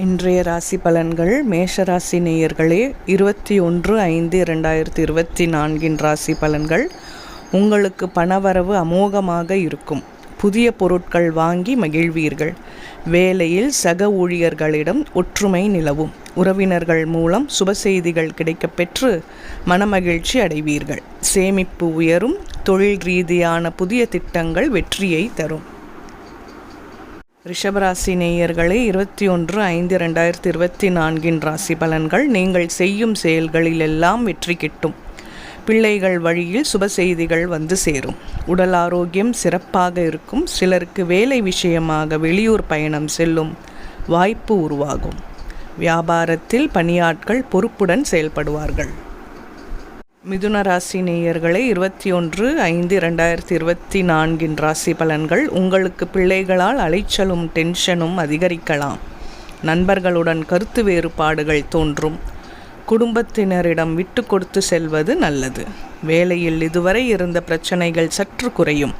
இன்றைய ராசி பலன்கள் மேஷராசி நேயர்களே இருபத்தி ஒன்று ஐந்து இரண்டாயிரத்தி இருபத்தி நான்கின் ராசி பலன்கள். உங்களுக்கு பணவரவு அமோகமாக இருக்கும். புதிய பொருட்கள் வாங்கி மகிழ்வீர்கள். வேலையில் சக ஊழியர்களிடம் ஒற்றுமை நிலவும். உறவினர்கள் மூலம் சுப செய்திகள் கிடைக்கப்பெற்று மனமகிழ்ச்சி அடைவீர்கள். சேமிப்பு உயரும். தொழில் ரீதியான புதிய திட்டங்கள் வெற்றியை தரும். ரிஷபராசி நேயர்களே இருபத்தி ஒன்று ஐந்து ரெண்டாயிரத்தி இருபத்தி நான்கின் ராசி பலன்கள் நீங்கள் செய்யும் செயல்களில் எல்லாம் வெற்றி கிட்டும். பிள்ளைகள் வழியில் சுப செய்திகள் வந்து சேரும். உடல் ஆரோக்கியம் சிறப்பாக இருக்கும். சிலருக்கு வேலை விஷயமாக வெளியூர் பயணம் செல்லும் வாய்ப்பு உருவாகும். வியாபாரத்தில் பணியாட்கள் பொறுப்புடன் செயல்படுவார்கள். மிதுன ராசி நேயர்களே இருபத்தி ஒன்று ஐந்து ரெண்டாயிரத்தி இருபத்தி நான்கின் ராசி பலன்கள் உங்களுக்கு பிள்ளைகளால் அலைச்சலும் டென்ஷனும் அதிகரிக்கலாம். நண்பர்களுடன் கருத்து வேறுபாடுகள் தோன்றும். குடும்பத்தினரிடம் விட்டு கொடுத்து செல்வது நல்லது. வேலையில் இதுவரை இருந்த பிரச்சனைகள் சற்று குறையும்.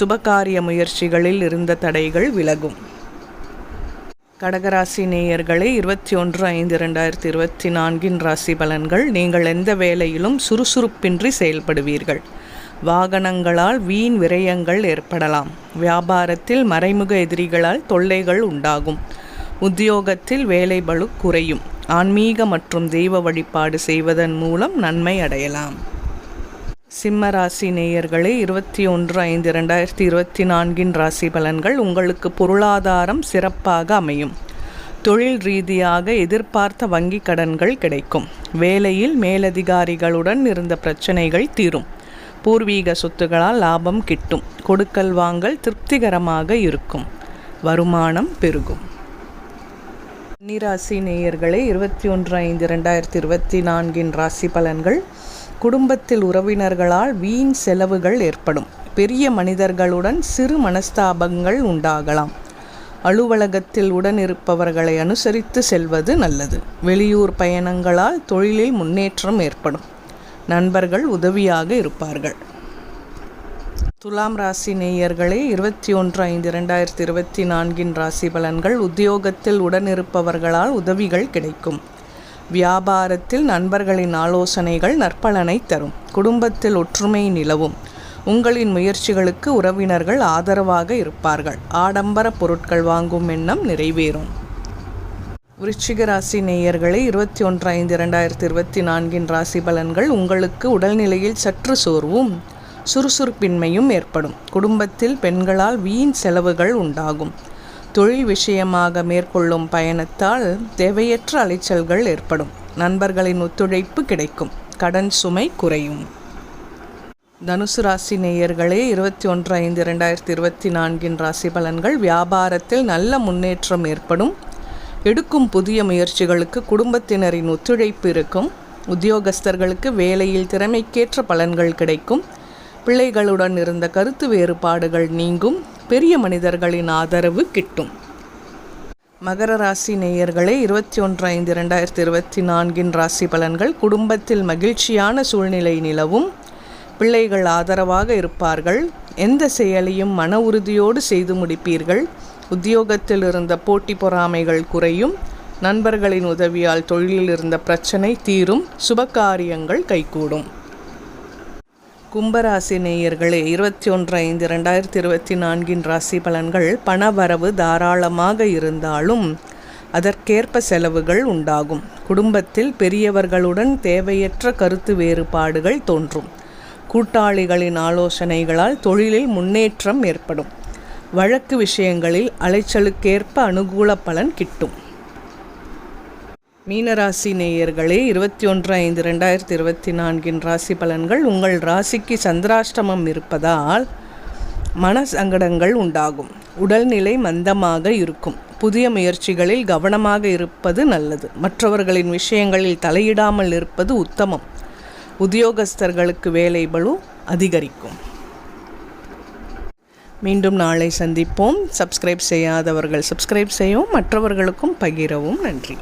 சுபகாரிய முயற்சிகளில் இருந்த தடைகள் விலகும். கடகராசி நேயர்களே இருபத்தி ஒன்று ஐந்து ரெண்டாயிரத்தி இருபத்தி நான்கின் ராசி பலன்கள் நீங்கள் எந்த வேலையிலும் சுறுசுறுப்பின்றி செயல்படுவீர்கள். வாகனங்களால் வீண் விரயங்கள் ஏற்படலாம். வியாபாரத்தில் மறைமுக எதிரிகளால் தொல்லைகள் உண்டாகும். உத்தியோகத்தில் வேலை பளு குறையும். ஆன்மீக மற்றும் தெய்வ வழிபாடு செய்வதன் மூலம் நன்மை அடையலாம். சிம்ம ராசி நேயர்களே இருபத்தி ஒன்று ஐந்து ரெண்டாயிரத்தி இருபத்தி நான்கின் ராசி பலன்கள் உங்களுக்கு பொருளாதாரம் சிறப்பாக அமையும். தொழில் ரீதியாக எதிர்பார்த்த வங்கி கடன்கள் கிடைக்கும். வேலையில் மேலதிகாரிகளுடன் இருந்த பிரச்சனைகள் தீரும். பூர்வீக சொத்துகளால் லாபம் கிட்டும். கொடுக்கல் வாங்கல் திருப்திகரமாக இருக்கும். வருமானம் பெருகும். கன்னிராசி நேயர்களே இருபத்தி ஒன்று ஐந்து ரெண்டாயிரத்தி இருபத்தி நான்கின் ராசி பலன்கள் குடும்பத்தில் உறவினர்களால் வீண் செலவுகள் ஏற்படும். பெரிய மனிதர்களுடன் சிறு மனஸ்தாபங்கள் உண்டாகலாம். அலுவலகத்தில் உடனிருப்பவர்களை அனுசரித்து செல்வது நல்லது. வெளியூர் பயணங்களால் தொழிலில் முன்னேற்றம் ஏற்படும். நண்பர்கள் உதவியாக இருப்பார்கள். துலாம் ராசி நேயர்களே இருபத்தி ஒன்று ஐந்து இரண்டாயிரத்தி இருபத்தி நான்கின் ராசி பலன்கள் உத்தியோகத்தில் உடனிருப்பவர்களால் உதவிகள் கிடைக்கும். வியாபாரத்தில் நண்பர்களின் ஆலோசனைகள் நற்பலனை தரும். குடும்பத்தில் ஒற்றுமை நிலவும். உங்களின் முயற்சிகளுக்கு உறவினர்கள் ஆதரவாக இருப்பார்கள். ஆடம்பர பொருட்கள் வாங்கும் எண்ணம் நிறைவேறும். விருச்சிக ராசி நேயர்களே இருபத்தி ஒன்று ஐந்து இரண்டாயிரத்தி இருபத்தி நான்கின் ராசி பலன்கள் உங்களுக்கு உடல்நிலையில் சற்று சோர்வும் சுறுசுறுப்பின்மையும் ஏற்படும். குடும்பத்தில் பெண்களால் வீண் செலவுகள் உண்டாகும். தொழில் விஷயமாக மேற்கொள்ளும் பயணத்தால் தேவையற்ற அலைச்சல்கள் ஏற்படும். நண்பர்களின் ஒத்துழைப்பு கிடைக்கும். கடன் சுமை குறையும். தனுசு ராசி நேயர்களே இருபத்தி ஒன்று ஐந்து இரண்டாயிரத்தி இருபத்தி நான்கின் ராசி பலன்கள் வியாபாரத்தில் நல்ல முன்னேற்றம் ஏற்படும். எடுக்கும் புதிய முயற்சிகளுக்கு குடும்பத்தினரின் ஒத்துழைப்பு இருக்கும். உத்தியோகஸ்தர்களுக்கு வேலையில் திறமைக்கேற்ற பலன்கள் கிடைக்கும். பிள்ளைகளுடன் இருந்த கருத்து வேறுபாடுகள் நீங்கும். பெரிய மனிதர்களின் ஆதரவு கிட்டும். மகர ராசி நேயர்களே இருபத்தி ஒன்று ஐந்து இரண்டாயிரத்தி இருபத்தி நான்கின் ராசி பலன்கள் குடும்பத்தில் மகிழ்ச்சியான சூழ்நிலை நிலவும். பிள்ளைகள் ஆதரவாக இருப்பார்கள். எந்த செயலையும் மன உறுதியோடு செய்து முடிப்பீர்கள். உத்தியோகத்தில் இருந்த போட்டி பொறாமைகள் குறையும். நண்பர்களின் உதவியால் தொழிலில் இருந்த பிரச்சனை தீரும். சுபகாரியங்கள் கைகூடும். கும்பராசி நேயர்களே இருபத்தி ஒன்று ஐந்து ரெண்டாயிரத்தி இருபத்தி நான்கின் ராசி பலன்கள் பண வரவு தாராளமாக இருந்தாலும் அதற்கேற்ப செலவுகள் உண்டாகும். குடும்பத்தில் பெரியவர்களுடன் தேவையற்ற கருத்து வேறுபாடுகள் தோன்றும். கூட்டாளிகளின் ஆலோசனைகளால் தொழிலில் முன்னேற்றம் ஏற்படும். வழக்கு விஷயங்களில் அலைச்சலுக்கேற்ப அனுகூல பலன் கிட்டும். மீனராசி நேயர்களே இருபத்தி ஒன்று ஐந்து ரெண்டாயிரத்தி இருபத்தி நான்கின் ராசி பலன்கள் உங்கள் ராசிக்கு சந்திராஷ்டமம் இருப்பதால் மன சங்கடங்கள் உண்டாகும். உடல்நிலை மந்தமாக இருக்கும். புதிய முயற்சிகளில் கவனமாக இருப்பது நல்லது. மற்றவர்களின் விஷயங்களில் தலையிடாமல் இருப்பது உத்தமம். உத்தியோகஸ்தர்களுக்கு வேலை பலு அதிகரிக்கும். மீண்டும் நாளை சந்திப்போம். சப்ஸ்கிரைப் செய்யாதவர்கள் சப்ஸ்கிரைப் செய்யவும் மற்றவர்களுக்கும் பகிரவும். நன்றி.